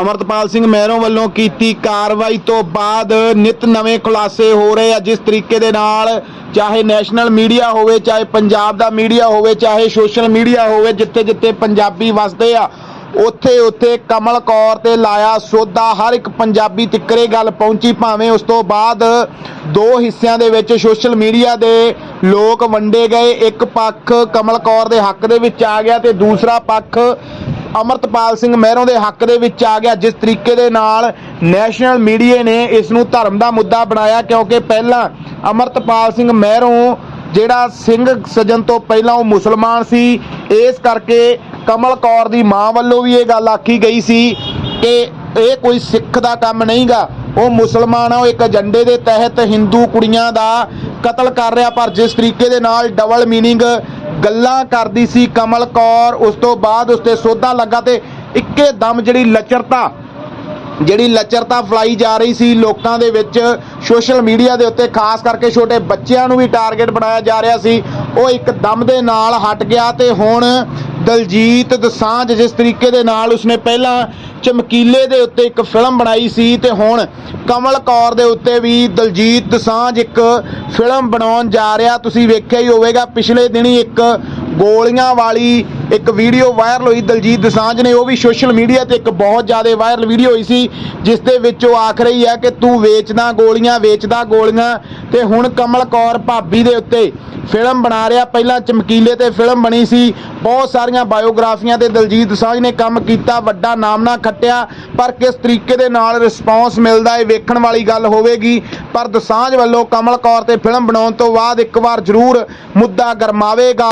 ਅਮਰਤਪਾਲ ਸਿੰਘ ਮਹਿਰੋਂ ਵੱਲੋਂ ਕੀਤੀ ਕਾਰਵਾਈ ਤੋਂ ਬਾਅਦ ਨਿਤ ਨਵੇਂ ਖੁਲਾਸੇ ਹੋ ਰਹੇ ਆ, ਜਿਸ ਤਰੀਕੇ ਦੇ ਨਾਲ ਚਾਹੇ ਨੈਸ਼ਨਲ ਮੀਡੀਆ ਹੋਵੇ, ਚਾਹੇ ਪੰਜਾਬ ਦਾ ਮੀਡੀਆ ਹੋਵੇ, ਚਾਹੇ ਸੋਸ਼ਲ ਮੀਡੀਆ ਹੋਵੇ, ਜਿੱਥੇ ਜਿੱਥੇ ਪੰਜਾਬੀ ਵਸਦੇ ਆ, ਉੱਥੇ ਉੱਥੇ ਕਮਲ ਕੌਰ ਤੇ ਲਾਇਆ ਸੋਦਾ ਹਰ ਇੱਕ ਪੰਜਾਬੀ ਤਿੱਕਰੇ ਗੱਲ ਪਹੁੰਚੀ ਭਾਵੇਂ ਉਸ ਤੋਂ ਬਾਅਦ ਦੋ ਹਿੱਸਿਆਂ ਦੇ ਵਿੱਚ ਸੋਸ਼ਲ ਮੀਡੀਆ ਦੇ ਲੋਕ ਵੰਡੇ ਗਏ, ਇੱਕ ਪੱਖ ਕਮਲ ਕੌਰ ਦੇ ਹੱਕ ਦੇ ਵਿੱਚ ਆ ਗਿਆ ਤੇ ਦੂਸਰਾ ਪੱਖ ਅਮਰਤਪਾਲ ਸਿੰਘ ਮਹਿਰੋਂ ਦੇ ਹੱਕ ਦੇ ਵਿੱਚ ਆ ਗਿਆ। ਜਿਸ ਤਰੀਕੇ ਦੇ ਨਾਲ ਨੈਸ਼ਨਲ ਮੀਡੀਆ ਨੇ ਇਸ ਨੂੰ ਧਰਮ ਦਾ ਮੁੱਦਾ ਬਣਾਇਆ, ਕਿਉਂਕਿ ਪਹਿਲਾਂ ਅਮਰਤਪਾਲ ਸਿੰਘ ਮਹਿਰੋਂ ਜਿਹੜਾ ਸਿੰਘ ਸਜਣ ਤੋਂ ਪਹਿਲਾਂ ਉਹ ਮੁਸਲਮਾਨ ਸੀ, ਇਸ ਕਰਕੇ ਕਮਲ ਕੌਰ ਦੀ ਮਾਂ ਵੱਲੋਂ ਵੀ ਇਹ ਗੱਲ ਆਖੀ ਗਈ ਸੀ ਕਿ ਇਹ ਕੋਈ ਸਿੱਖ ਦਾ ਕੰਮ ਨਹੀਂਗਾ। ਉਹ ਮੁਸਲਮਾਨ ਆ, ਉਹ ਇੱਕ ਏਜੰਡੇ ਦੇ ਤਹਿਤ ਹਿੰਦੂ ਕੁੜੀਆਂ ਦਾ ਕਤਲ ਕਰ ਰਿਹਾ, ਪਰ ਜਿਸ ਤਰੀਕੇ ਦੇ ਨਾਲ ਡਬਲ ਮੀਨਿੰਗ ਗੱਲਾਂ ਕਰਦੀ ਸੀ ਕਮਲ ਕੌਰ। ਉਸ ਤੋਂ ਬਾਅਦ ਉਸ ਤੇ ਸੋਧਾ ਲੱਗਾ ਤੇ ਇੱਕੇ ਦਮ ਜਿਹੜੀ ਲਚਰਤਾ ਜਿਹੜੀ ਲਚਰਤਾ ਫਲਾਈ ਜਾ ਰਹੀ ਸੀ ਲੋਕਾਂ ਦੇ ਵਿੱਚ, ਸੋਸ਼ਲ ਮੀਡੀਆ ਦੇ ਉੱਤੇ, ਖਾਸ ਕਰਕੇ ਛੋਟੇ ਬੱਚਿਆਂ ਨੂੰ ਵੀ ਟਾਰਗੇਟ ਬਣਾਇਆ ਜਾ ਰਿਹਾ ਸੀ। ਉਹ ਇੱਕ ਦਮ ਦੇ ਨਾਲ ਹਟ ਗਿਆ ਤੇ ਹੁਣ ਦਲਜੀਤ ਦਸਾਂਝ ਜਿਸ ਤਰੀਕੇ ਦੇ ਨਾਲ ਉਸਨੇ ਪਹਿਲਾਂ ਚਮਕੀਲੇ ਦੇ ਉੱਤੇ ਇੱਕ ਫਿਲਮ ਬਣਾਈ ਸੀ ਤੇ ਹੁਣ ਕਮਲ ਕੌਰ ਦੇ ਉੱਤੇ ਵੀ ਦਲਜੀਤ ਦਸਾਂਝ ਇੱਕ ਫਿਲਮ ਬਣਾਉਣ ਜਾ ਰਿਹਾ। ਤੁਸੀਂ ਵੇਖਿਆ ਹੀ ਹੋਵੇਗਾ, ਪਿਛਲੇ ਦਿਨੀ ਇੱਕ ਗੋਲੀਆਂ ਵਾਲੀ ਇੱਕ ਵੀਡੀਓ ਵਾਇਰਲ ਹੋਈ ਦਲਜੀਤ ਦਸਾਂਝ ਨੇ, ਉਹ ਵੀ ਸੋਸ਼ਲ ਮੀਡੀਆ ਤੇ ਇੱਕ ਬਹੁਤ ਜ਼ਿਆਦਾ ਵਾਇਰਲ ਵੀਡੀਓ ਹੋਈ ਸੀ, ਜਿਸ ਦੇ ਵਿੱਚ ਉਹ ਆਖ ਰਹੀ ਹੈ ਕਿ ਤੂੰ ਵੇਚਦਾ ਗੋਲੀਆਂ ਵੇਚਦਾ ਗੋਲੀਆਂ ਤੇ ਹੁਣ ਕਮਲ ਕੌਰ ਭਾਬੀ ਦੇ ਉੱਤੇ ਫਿਲਮ ਬਣਾ ਰਿਹਾ। ਪਹਿਲਾਂ ਚਮਕੀਲੇ ਤੇ ਫਿਲਮ ਬਣੀ ਸੀ, ਬਹੁਤ ਸਾਰੀਆਂ ਬਾਇਓਗ੍ਰਾਫੀਆਂ ਤੇ ਦਲਜੀਤ ਦਸਾਂਝ ਨੇ ਕੰਮ ਕੀਤਾ, ਵੱਡਾ ਨਾਮ ਨਾ ਖੱਟਿਆ, ਪਰ ਕਿਸ ਤਰੀਕੇ ਦੇ ਨਾਲ ਰਿਸਪੌਂਸ ਮਿਲਦਾ ਹੈ ਵੇਖਣ ਵਾਲੀ ਗੱਲ ਹੋਵੇਗੀ। ਪਰ ਦਸਾਂਝ ਵੱਲੋਂ ਕਮਲ ਕੌਰ ਤੇ ਫਿਲਮ ਬਣਾਉਣ ਤੋਂ ਬਾਅਦ ਇੱਕ ਵਾਰ ਜ਼ਰੂਰ ਮੁੱਦਾ ਗਰਮਾਵੇਗਾ।